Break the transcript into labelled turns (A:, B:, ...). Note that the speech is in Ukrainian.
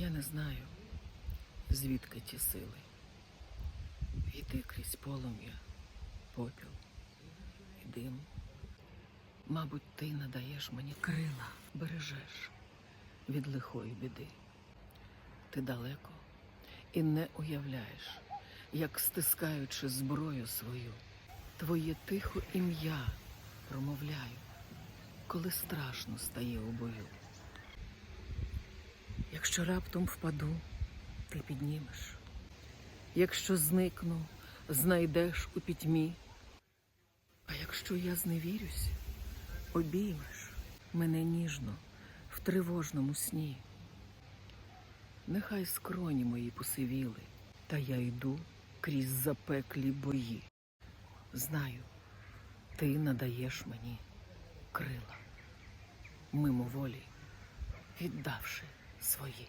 A: Я не знаю, звідки ті сили. Йди крізь полум'я, попіл і дим. Мабуть, ти надаєш мені крила, бережеш від лихої біди. Ти далеко і не уявляєш, як стискаючи зброю свою, твоє тихо ім'я промовляю, коли страшно стає у бою. Якщо раптом впаду, ти піднімеш. Якщо зникну, знайдеш у пітьмі. А якщо я зневірюсь, обіймеш мене ніжно в тривожному сні. Нехай скроні мої посивіли, та я йду крізь запеклі бої. Знаю, ти надаєш мені крила, мимоволі, віддавши свої.